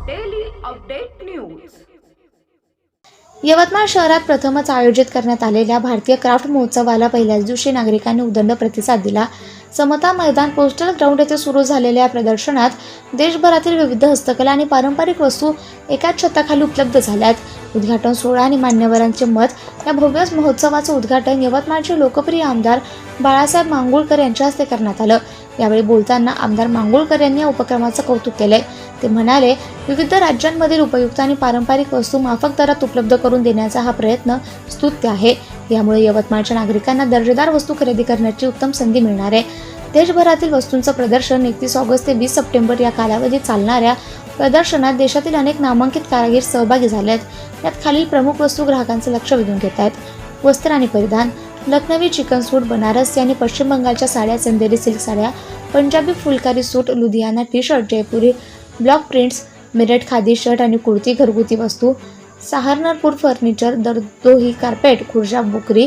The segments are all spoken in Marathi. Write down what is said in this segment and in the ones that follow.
अपडेट न्यूज यवतमाळ शहरात प्रथमच आयोजित करण्यात आलेल्या भारतीय क्राफ्ट महोत्सवाला पहिल्याच दिवशी नागरिकांनी उदंड प्रतिसाद दिला. समता मैदान पोस्टल ग्राउंड येथे सुरू झालेल्या या प्रदर्शनात देशभरातील विविध हस्तकला आणि पारंपरिक वस्तू एकाच छताखाली उपलब्ध झाल्यात. उद्घाटन सोहळा आणि मान्यवरांचे मत या भव्य महोत्सवाचं उद्घाटन यवतमाळचे लोकप्रिय आमदार बाळासाहेब मांगुळकर यांच्या हस्ते करण्यात आलं. यावेळी बोलताना आमदार मांगुळकर यांनी या उपक्रमाचं कौतुक केलंय. ते म्हणाले विविध राज्यांमधील उपयुक्त आणि पारंपरिक वस्तू माफक दरात उपलब्ध करून देण्याचा हा प्रयत्न स्तुत्य आहे. यामुळे यवतमाळच्या नागरिकांना दर्जेदार वस्तू खरेदी करण्याची उत्तम संधी मिळणार आहे. देशभरातील वस्तूंचं प्रदर्शन एकतीस ऑगस्ट ते वीस सप्टेंबर या कालावधीत चालणाऱ्या प्रदर्शनात देशातील अनेक नामांकित कारागीर सहभागी झाले आहेत यात खालील प्रमुख वस्तू ग्राहकांचं लक्ष वेधून घेत आहेत वस्त्र आणि परिधान लखनवी चिकन सूट बनारसी आणि पश्चिम बंगालच्या साड्या चंदेरी सिल्क साड्या Punjabi phulkari suit Ludhiana T shirt Jaipuri block prints Meerut khadi shirt आणि कुर्ती घरगुती वस्तू सहारनरपूर फर्निचर दर्दोही कार्पेट खुर्जा बुकरी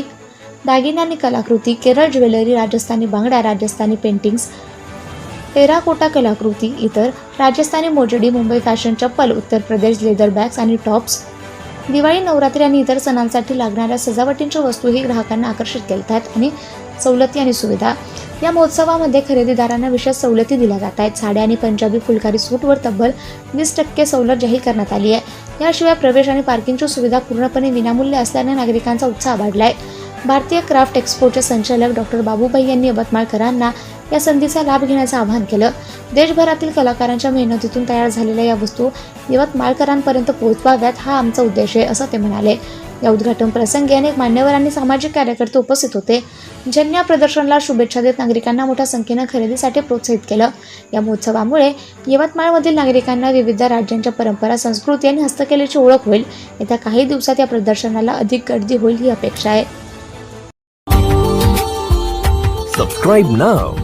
दागिने आणि कलाकृती केरळ ज्वेलरी राजस्थानी बांगड्या राजस्थानी पेंटिंग्स टेराकोटा कलाकृती इतर Rajasthani मोजडी Mumbai fashion chappal Uttar Pradesh leather bags आणि टॉप्स दिवाळी नवरात्री आणि इतर सणांसाठी लागणाऱ्या सजावटींच्या वस्तूही ग्राहकांना आकर्षित करतात आणि सवलती आणि सुविधा. या महोत्सवामध्ये खरेदीदारांना विशेष सवलती दिल्या जात आहेत. साड्या आणि पंजाबी फुलकारी सूटवर तब्बल वीस टक्के सवलत जाहीर करण्यात आली आहे. याशिवाय प्रवेश आणि पार्किंगची सुविधा पूर्णपणे विनामूल्य असल्याने नागरिकांचा उत्साह वाढला आहे भारतीय क्राफ्ट एक्सपोचे संचालक डॉक्टर बाबूभाई यांनी यवतमाळकरांना या संधीचा लाभ घेण्याचं आवाहन केलं. देशभरातील कलाकारांच्या मेहनतीतून तयार झालेल्या या वस्तू यवतमाळकरांपर्यंत पोहोचवाव्यात हा आमचा उद्देश आहे असं ते म्हणाले. या उद्घाटन प्रसंगी अनेक मान्यवर आणि सामाजिक कार्यकर्ते उपस्थित होते. ज्यांनी या प्रदर्शनाला शुभेच्छा देत नागरिकांना मोठ्या संख्येनं खरेदीसाठी प्रोत्साहित केलं. या महोत्सवामुळे यवतमाळमधील नागरिकांना विविध राज्यांच्या परंपरा संस्कृती आणि हस्तकलेची ओळख होईल. येत्या काही दिवसात या प्रदर्शनाला अधिक गर्दी होईल ही अपेक्षा आहे. Subscribe now